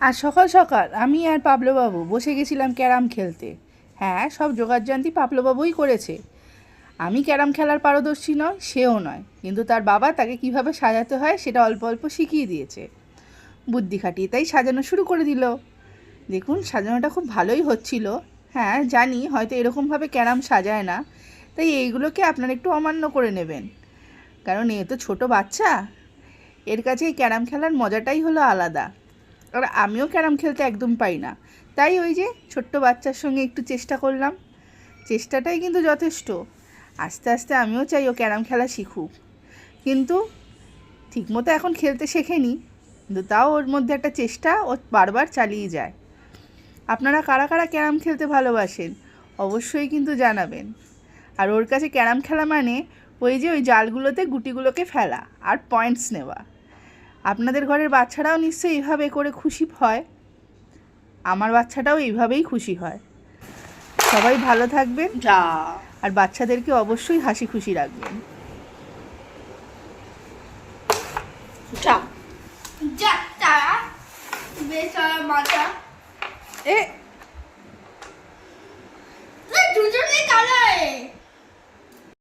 আর সকাল সকাল আমি আর পাবলোবাবু বসে গেছিলাম ক্যারাম খেলতে। হ্যাঁ সব যোগাযোগযান্তি পাবলোবাবুই করেছে। আমি ক্যারাম খেলার পারদর্শী নয়, সেও নয়। কিন্তু তার বাবা তাকে কীভাবে সাজাতে হয় সেটা অল্প অল্প শিখিয়ে দিয়েছে। বুদ্ধি খাটিয়ে তাই সাজানো শুরু করে দিল। দেখুন, সাজানোটা খুব ভালোই হচ্ছিল। হ্যাঁ জানি হয়তো এরকমভাবে ক্যারাম সাজায় না। তাই এইগুলোকে আপনারা একটু অমান্য করে নেবেন। কারণ এ তো ছোট বাচ্চা। এর কাছে এই ক্যারাম খেলার মজাটাই হলো আলাদা। আর আমিও ক্যারাম খেলতে একদম পাই না। তাই ওই যে ছোট্ট বাচ্চার সঙ্গে একটু চেষ্টা করলাম। চেষ্টাটাই কিন্তু যথেষ্ট। আস্তে আস্তে আমিও চাই ও ক্যারাম খেলা শিখুক। কিন্তু ঠিকমতো এখন খেলতে শেখেনি। কিন্তু তাও ওর মধ্যে একটা চেষ্টা ও বারবার চালিয়ে যায়। আপনারা কারা কারা ক্যারাম খেলতে ভালোবাসেন? অবশ্যই কিন্তু জানাবেন। আর ওর কাছে ক্যারাম খেলা মানে ওই যে ওই জালগুলোতে গুটিগুলোকে ফেলা আর পয়েন্টস নেওয়া। আপনাদের ঘরের বাচ্চারাও নিশ্চয়ই এইভাবে করে খুশি হয়। আমার বাচ্চাটাও এইভাবেই খুশি হয়। সবাই ভালো থাকবেন। যা। আর বাচ্চাদেরকে অবশ্যই হাসি খুশি রাখবেন। যা। যা বেচারা মাথা এ